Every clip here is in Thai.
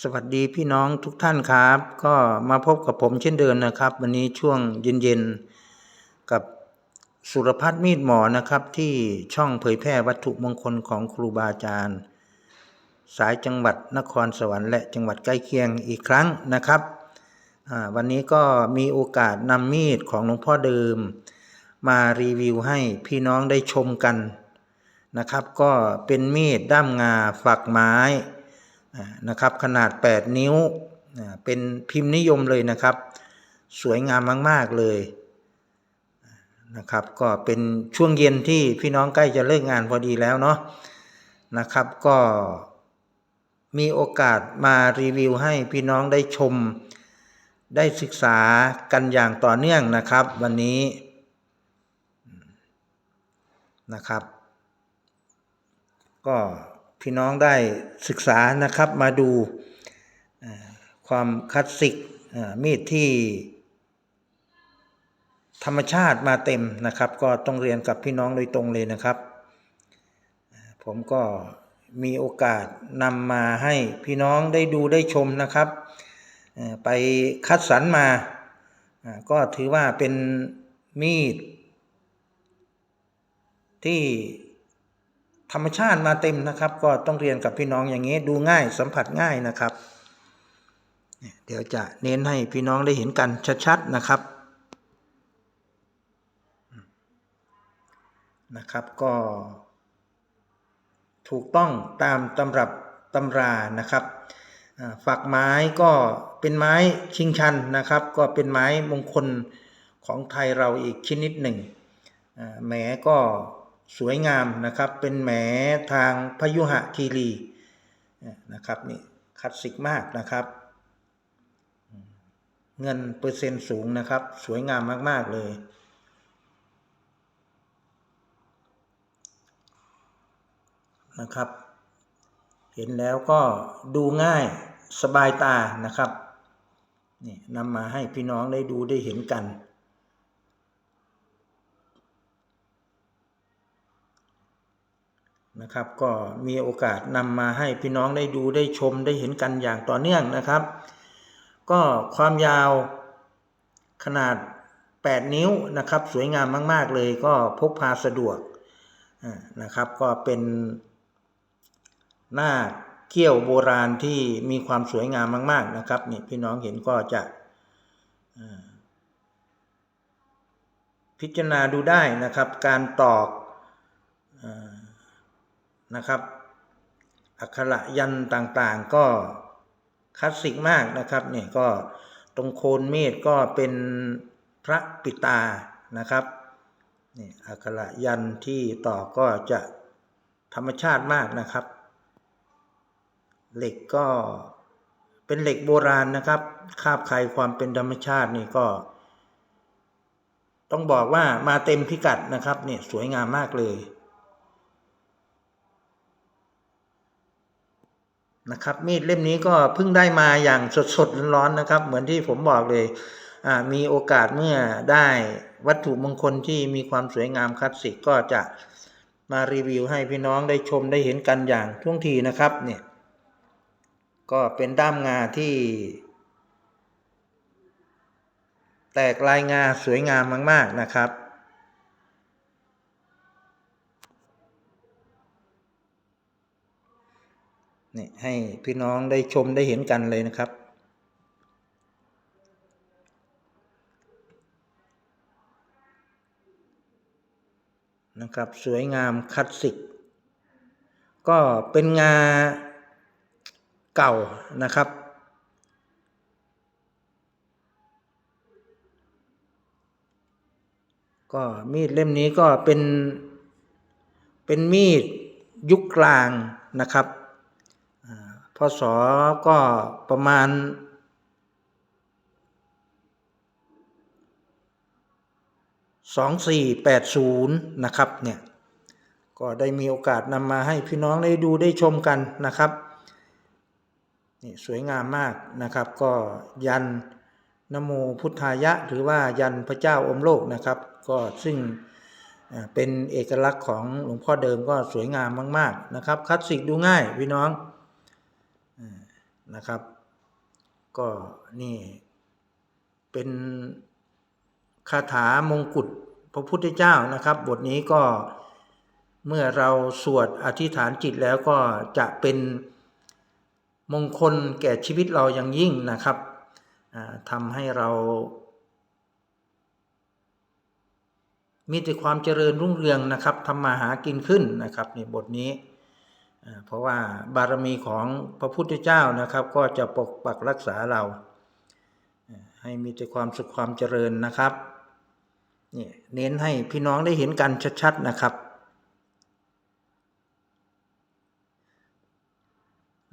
สวัสดีพี่น้องทุกท่านครับ ก็มาพบกับผมเช่นเดิมนะครับ วันนี้ช่วงเย็นๆ กับสุรพัฒน์มีดหมอนะครับ ที่ช่องเผยแพร่วัตถุมงคลของครูบาอาจารย์ สายจังหวัดนครสวรรค์และจังหวัดใกล้เคียงอีกครั้งนะครับวันนี้ก็มีโอกาสนำมีดของหลวงพ่อเดิม มารีวิวให้พี่น้องได้ชมกันนะครับ ก็เป็นมีดด้ามงาฝักไม้ นะครับขนาด 8 นิ้วเป็นพิมพ์นิยมเลยนะครับ สวยงามมาก ๆ เลยนะครับก็เป็นช่วงเย็นที่พี่น้องใกล้จะเลิกงานพอดีแล้วเนาะนะครับก็มีโอกาสมารีวิวให้พี่น้องได้ชม ได้ศึกษากันอย่างต่อเนื่องนะครับ วันนี้นะครับ ก็ พี่น้องได้ศึกษานะครับมาดูความคลาสสิกมีดที่ธรรมชาติมาเต็มนะครับ ก็ต้องเรียนกับพี่น้องโดยตรงเลยนะครับ ผมก็มีโอกาสนำมาให้พี่น้องได้ดูได้ชมนะครับ ไปคัดสรรมา ก็ถือว่าเป็นมีดที่ ธรรมชาติมาเต็มนะครับ ก็ต้องเรียนกับพี่น้องอย่างนี้ดูง่ายสัมผัสง่ายนะครับ เดี๋ยวจะเน้นให้พี่น้องได้เห็นกันชัดๆนะครับนะครับก็ถูกต้องตามตำรับตำรานะครับฝักไม้ก็เป็นไม้ชิงชันนะครับ ก็เป็นไม้มงคลของไทยเราอีกชนิดหนึ่งแหมก็ สวยงามนะครับ เป็นแหมทางพยุหะคีรีนะครับนี่คลาสสิกมากนะครับ เงินเปอร์เซ็นต์สูงนะครับ สวยงามมาก ๆ เลย นะครับ เห็นแล้วก็ดูง่ายสบายตานะครับนี่นำมาให้พี่น้องได้ดูได้เห็นกัน นะครับ ก็มีโอกาสนำมาให้พี่น้องได้ดูได้ชมได้เห็นกันอย่างต่อเนื่องนะครับ ก็ความยาวขนาด 8 นิ้วนะครับ สวยงามมาก ๆ เลยก็พกพาสะดวกนะครับ ก็เป็นหน้าเขี้ยวโบราณที่มีความสวยงามมาก ๆ นะครับนี่พี่น้องเห็นก็จะพิจารณาดูได้นะครับ การตอกอ นะครับอักขระยันต่างๆก็คลาสสิกมากนะครับเนี่ยก็ตรงโคนมีดก็เป็นพระปิตานะครับนี่อักขระยันที่ต่อก็จะธรรมชาติมากนะครับ เหล็กก็เป็นเหล็กโบราณนะครับคาบใครความเป็นธรรมชาตินี่ก็ ต้องบอกว่ามาเต็มพิกัดนะครับเนี่ยสวยงามมากเลย นะครับ มีดเล่มนี้ก็เพิ่งได้มาอย่างสดๆร้อนๆนะครับ เหมือนที่ผมบอกเลยมีโอกาสเมื่อได้วัตถุมงคลที่มีความสวยงามคลาสสิกก็จะมารีวิวให้พี่น้องได้ชมได้เห็นกันอย่างท่วงทีนะครับเนี่ยก็เป็นด้ามงาที่ แตกลายงาสวยงามมาก ๆนะครับ นี่ให้พี่น้องได้ชมได้เห็นกันเลยนะครับ นะครับ สวยงามคลาสสิก ก็เป็นงาเก่านะครับก็มีดเล่มนี้ก็เป็นเป็นมีดยุคกลางนะครับ พศก็ประมาณสองสี่แปดศูนย์นะครับเนี่ยก็ได้มีโอกาสนำมาให้พี่น้องได้ดูได้ชมกันนะครับนี่สวยงามมากนะครับ ก็ยันนโมพุทธายะ หรือว่ายันพระเจ้าอมโลกนะครับ ก็ซึ่งเป็นเอกลักษณ์ของหลวงพ่อเดิมก็สวยงามมาก ๆ นะครับคลาสสิกดูง่ายพี่น้อง นะครับ ก็นี่เป็นคาถามงกุฎพระพุทธเจ้านะครับ บทนี้ก็เมื่อเราสวดอธิษฐานจิตแล้วก็จะเป็นมงคลแก่ชีวิตเราอย่างยิ่งนะครับทำให้เรา มีแต่ความเจริญรุ่งเรืองนะครับทำมาหากินขึ้นนะครับในบทนี้ เพราะว่าบารมีของพระพุทธเจ้านะครับ ก็จะปกปักรักษาเรา ให้มีแต่ความสุขความเจริญนะครับนี่เน้นให้พี่น้องได้เห็นกันชัดๆนะครับ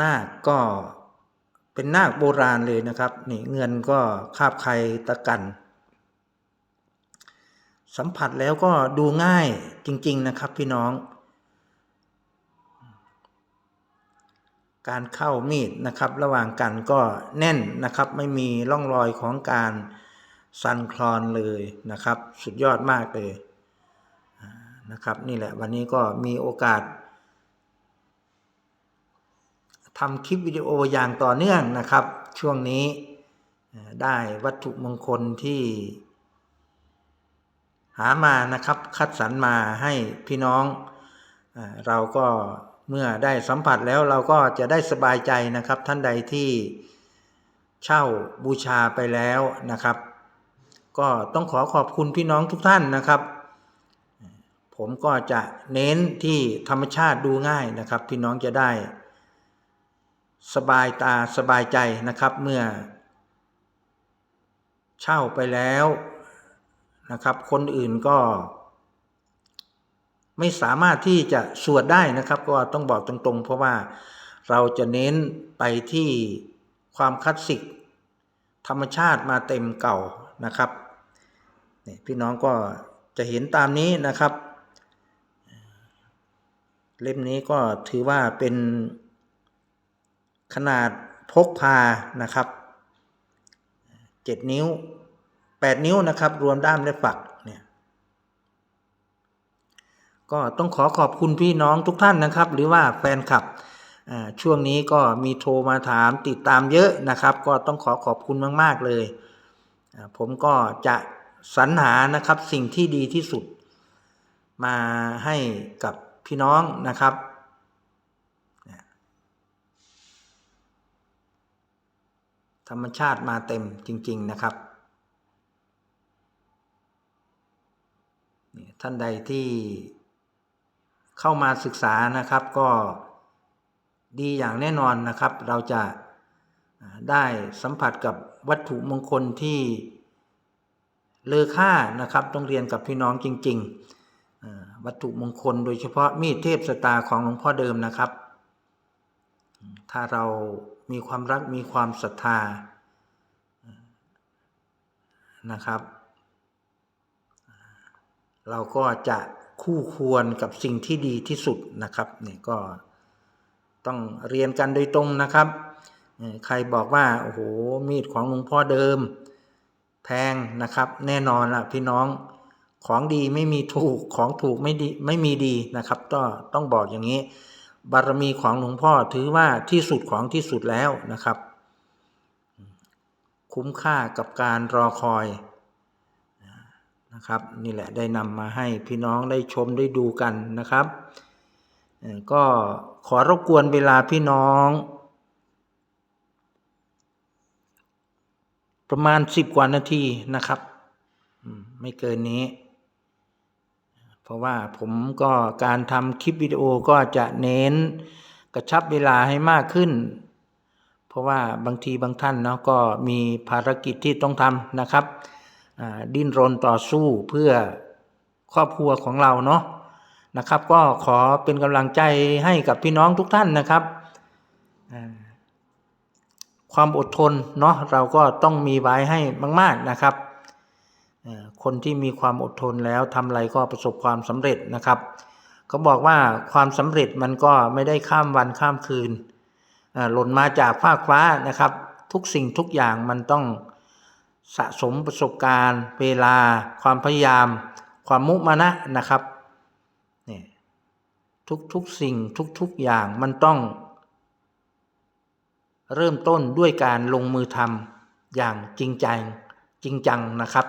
นาคก็เป็นนาคโบราณเลยนะครับนี่เงินก็คาบไข่ตะกัน สัมผัสแล้วก็ดูง่ายจริง ๆนะครับพี่น้อง การเข้ามีดนะครับ ระหว่างกันก็แน่นนะครับ ไม่มีร่องรอยของการสั่นคลอนเลยนะครับ สุดยอดมากเลยนะครับ นี่แหละวันนี้ก็มีโอกาสทำคลิปวิดีโออย่างต่อเนื่องนะครับ ช่วงนี้ได้วัตถุมงคลที่หามานะครับ คัดสรรมาให้พี่น้อง เราก็ เมื่อได้สัมผัสแล้วเราก็จะได้สบายใจนะครับ ท่านใดที่เช่าบูชาไปแล้วนะครับ ก็ต้องขอขอบคุณพี่น้องทุกท่านนะครับ ผมก็จะเน้นที่ธรรมชาติดูง่ายนะครับ พี่น้องจะได้ สบายตาสบายใจนะครับเมื่อ เช่าไปแล้วนะครับ คนอื่นก็ ไม่สามารถที่จะสวดได้นะครับ ก็ต้องบอกตรงๆ เพราะว่าเราจะเน้นไปที่ความคลาสสิก ธรรมชาติมาเต็มเก่านะครับนี่พี่น้องก็จะเห็นตามนี้นะครับ เล่มนี้ก็ถือว่าเป็นขนาดพกพานะครับเจ็ดนิ้วแปดนิ้วนะครับ รวมด้ามและฝักเนี่ย ก็ต้องขอขอบคุณพี่น้องทุกท่านนะครับ หรือว่าแฟนคลับช่วงนี้ก็มีโทรมาถามติดตามเยอะนะครับ ก็ต้องขอขอบคุณมาก ๆ เลย ผมก็จะสรรหานะครับสิ่งที่ดีที่สุด มาให้กับพี่น้องนะครับ ธรรมชาติมาเต็มจริง ๆนะครับท่านใดที่ เข้ามาศึกษานะครับก็ดีอย่างแน่นอนนะครับ เราจะได้สัมผัสกับวัตถุมงคลที่เลอค่านะครับต้องเรียนกับพี่น้องจริงๆ วัตถุมงคลโดยเฉพาะมีดเทพสตาของหลวงพ่อเดิมนะครับ ถ้าเรามีความรักมีความศรัทธานะครับ เราก็จะ คู่ควรกับสิ่งที่ดีที่สุดนะครับเนี่ยก็ต้องเรียนกันโดยตรงนะครับ ใครบอกว่าโอ้โหมีดของหลวงพ่อเดิม แพงนะครับแน่นอนละพี่น้องของดีไม่มีถูกของถูกไม่ดีไม่มีดีนะครับก็ต้องบอกอย่างนี้ บารมีของหลวงพ่อถือว่าที่สุดของที่สุดแล้วนะครับ คุ้มค่ากับการรอคอย นะครับ นี่แหละได้นำมาให้พี่น้องได้ชมได้ดูกันนะครับ ก็ขอรบกวนเวลาพี่น้อง ประมาณสิบกว่านาทีนะครับ ไม่เกินนี้ เพราะว่าผมก็การทำคลิปวิดีโอก็จะเน้นกระชับเวลาให้มากขึ้น เพราะว่าบางทีบางท่านเนาะก็มีภารกิจที่ต้องทำนะครับ ดิ้นรนต่อสู้เพื่อครอบครัวของเราเนาะนะครับ ก็ขอเป็นกำลังใจให้กับพี่น้องทุกท่านนะครับ ความอดทนเนาะเราก็ต้องมีไว้ให้มาก ๆนะครับ คนที่มีความอดทนแล้วทำอะไรก็ประสบความสำเร็จนะครับเขาบอกว่าความสำเร็จมันก็ไม่ได้ข้ามวันข้ามคืนหล่นมาจากฟากฟ้านะครับ ทุกสิ่งทุกอย่างมันต้อง สะสมประสบการณ์ เวลา ความพยายาม ความมุมานะนะครับนี่ทุกทุกสิ่งทุกทุกอย่างมันต้อง เริ่มต้นด้วยการลงมือทำอย่างจริงจังจริงจังนะครับ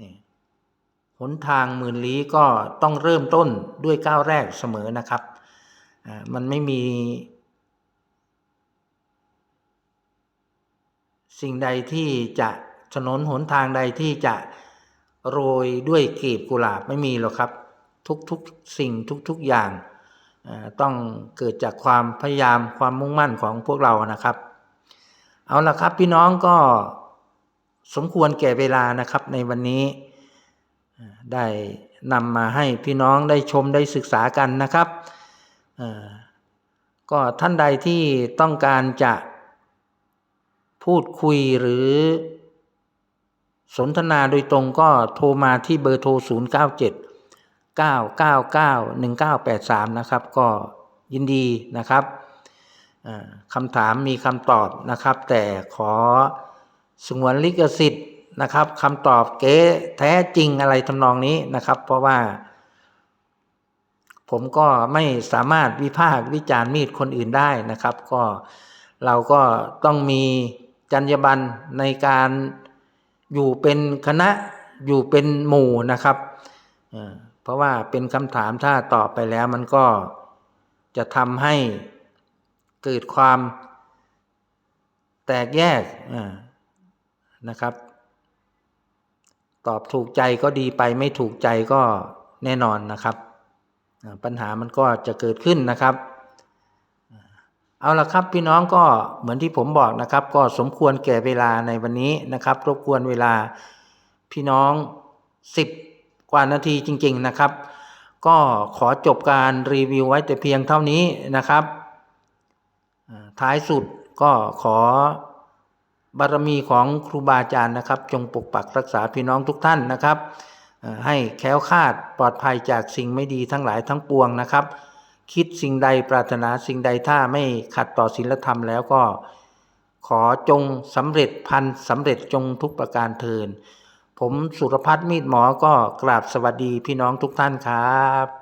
นี่หนทางหมื่นลี้ก็ต้องเริ่มต้นด้วยก้าวแรกเสมอนะครับอ่ามันไม่มี สิ่งใดที่จะถนนหนทางใดที่จะโรยด้วยกลีบกุหลาบไม่มีหรอกครับ ทุกๆสิ่งทุกๆอย่างต้องเกิดจากความพยายามความมุ่งมั่นของพวกเรานะครับ เอาละครับพี่น้องก็สมควรแก่เวลานะครับในวันนี้ได้นำมาให้พี่น้องได้ชมได้ศึกษากันนะครับก็ท่านใดที่ต้องการจะ พูดคุยหรือ สนทนาโดยตรงก็โทรมาที่เบอร์โทร 0 9 7 9 9 9 1 9 8 3 นะครับ ก็ยินดีนะครับคำถามมีคำตอบนะครับ แต่ขอสงวนลิขสิทธิ์นะครับคำตอบเก๊แท้จริงอะไรทำนองนี้นะครับ เพราะว่า ผมก็ไม่สามารถวิพากษ์วิจารณ์มีดคนอื่นได้นะครับ ก็เราก็ต้องมี จรรยาบรรณในการอยู่เป็นคณะอยู่เป็นหมู่นะครับ เพราะว่าเป็นคำถามถ้าตอบไปแล้วมันก็จะทำให้เกิดความแตกแยกนะครับ ตอบถูกใจก็ดีไปไม่ถูกใจก็แน่นอนนะครับ ปัญหามันก็จะเกิดขึ้นนะครับ เอาละครับพี่น้องก็เหมือนที่ผมบอกนะครับ ก็สมควรแก่เวลาในวันนี้นะครับรบกวนเวลาพี่น้องสิบกว่านาทีจริง ๆนะครับ ก็ขอจบการรีวิวไว้แต่เพียงเท่านี้นะครับท้ายสุดก็ขอบารมีของครูบาอาจารย์นะครับ จงปกปักรักษาพี่น้องทุกท่านนะครับ ให้แค้วคาดปลอดภัยจากสิ่งไม่ดีทั้งหลายทั้งปวงนะครับ คิดสิ่งใดปรารถนาสิ่งใดถ้าไม่ขัดต่อศีลธรรมแล้วก็ ขอจงสำเร็จพันสำเร็จจงทุกประการเทิน ผมสุรพัฒน์มีดหมอก็กราบสวัสดีพี่น้องทุกท่านครับ